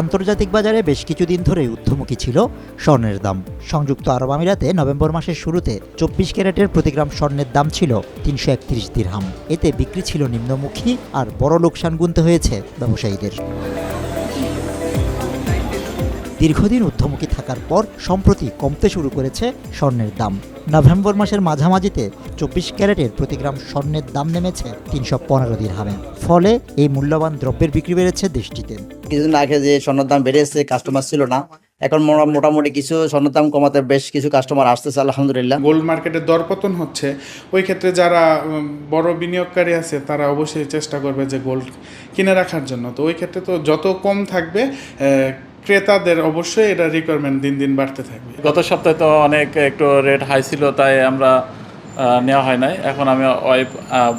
আন্তর্জাতিক বাজারে বেশ কিছুদিন ধরে ঊর্ধ্বমুখী ছিল স্বর্ণের দাম। সংযুক্ত আরব আমিরাতে নভেম্বর মাসের শুরুতে চব্বিশ ক্যারেটের প্রতি গ্রাম স্বর্ণের দাম ছিল তিনশো একত্রিশ দিরহাম। এতে বিক্রি ছিল নিম্নমুখী আর বড় লোকসান গুনতে হয়েছে ব্যবসায়ীদের। দীর্ঘদিন ঊর্ধ্বমুখী থাকার পর সম্প্রতি কমতে শুরু করেছে স্বর্ণের দাম। নভেম্বর মাসের মাঝামাঝিতে চব্বিশ ক্যারেটের প্রতি গ্রাম স্বর্ণের দাম নেমেছে তিনশো পনেরো দিরহামে ফলে এই মূল্যবান দ্রব্যের বিক্রি বেড়েছে দেশটিতে। কিছুদিন আগে যে স্বর্ণের দাম বেড়েছে কাস্টমার ছিল না। এখন মোটা- মোটামুটি কিছু স্বর্ণের দাম কমাতে বেশ কিছু কাস্টমার আসতেছে আলহামদুলিল্লাহ। গোল্ড মার্কেটে দরপতন হচ্ছে। ওই ক্ষেত্রে যারা বড় বিনিয়োগকারী আছে তারা অবশ্যই চেষ্টা করবে যে গোল্ড কিনে রাখার জন্য। তো ওই ক্ষেত্রে তো যত কম থাকবে আহ, ক্রেতাদের অবশ্যই এটা রিকোয়ারমেন্ট দিন দিন বাড়তে থাকবে। গত সপ্তাহে তো অনেক একটু রেট হাই ছিল তাই আমরা নেওয়া হয় নাই। এখন আমি ওয়াইফ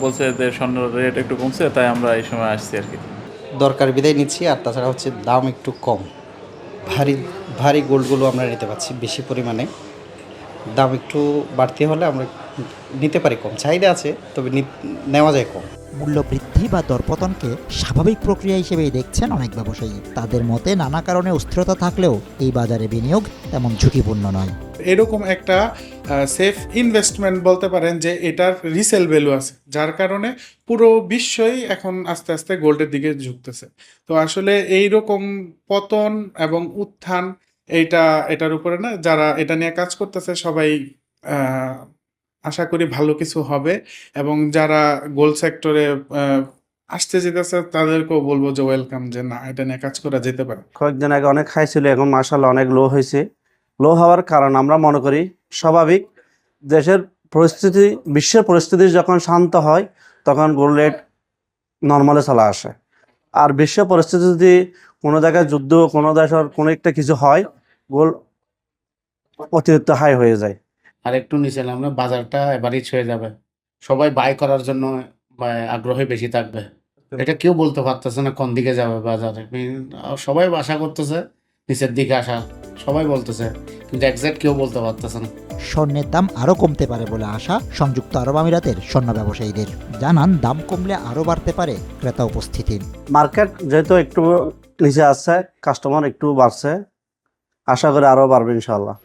বলছে যে স্বর্ণ রেট একটু কমছে তাই আমরা এই সময় আসছি আর কি। দরকার বিদায় নিচ্ছি আর তাছাড়া হচ্ছে দাম একটু কম। ভারী ভারী গোল্ডগুলো আমরা নিতে পারছি বেশি পরিমাণে। দাম একটু বাড়তি হলে আমরা নিতে পারি কম। চাহিদা আছে তবে নি- নেওয়া যায় কম। মূল্য বৃদ্ধি বা দরপতনকে স্বাভাবিক প্রক্রিয়া হিসেবেই দেখছেন অনেক ব্যবসায়ী। তাদের মতে নানা কারণে অস্থিরতা থাকলেও এই বাজারে বিনিয়োগ তেমন ঝুঁকিপূর্ণ নয়। এরকম একটা সেফ ইনভেস্টমেন্ট বলতে পারেন যে এটার রিসেল ভ্যালু আছে যার কারণে পুরো বিশ্বই এখন আস্তে আস্তে গোল্ডের দিকে ঝুঁকতেছে। তো আসলে এই রকম পতন এবং উত্থান এইটা এটার উপরে না যারা এটা নিয়ে কাজ করতেছে সবাই আহ, আশা করি ভালো কিছু হবে। এবং যারা গোল্ড সেক্টরে আসতে যেতেছে, তাদেরকেও বলব যে ওয়েলকাম যে না, এটা নিয়ে কাজ করা যেতে পারে। কয়েকদিন আগে অনেক হাই ছিল, এখন মার্শাল্লাহ অনেক লো হয়েছে। লো হওয়ার কারণ আমরা মনে করি, স্বাভাবিক দেশের পরিস্থিতি, বিশ্বের পরিস্থিতি যখন শান্ত হয়, তখন গোল্ড রেট নর্মালে চলে আসে। আর বিশ্ব পরিস্থিতি যদি কোনো জায়গায় যুদ্ধ, কোনো দেশের কোনো একটা কিছু হয় গোল্ড অতিরিক্ত হাই হয়ে যায়। আর একটু নিচে নামলে বাজারটা এভারেজ হয়ে যাবে। সবাই বাই করার জন্য আগ্রহে বেশি থাকবে। এটা কেউ বলতে পারতেছে না কোন দিকে যাবে বাজারে। সবাই আশা করতেছে নিচের দিকে আসা। সবাই বলতেছে কিন্তু একজ্যাক্ট কেউ বলতে পারতেছে না। স্বর্ণের দাম আরও কমতে পারে বলে আশা সংযুক্ত আরব আমিরাতের স্বর্ণ ব্যবসায়ীদের। জানান দাম কমলে আরও বাড়তে পারে ক্রেতা উপস্থিতি। মার্কেট যেহেতু একটু নিচে আসছে কাস্টমার একটু বাড়ছে আশা করি আরও বাড়বে ইনশাল্লাহ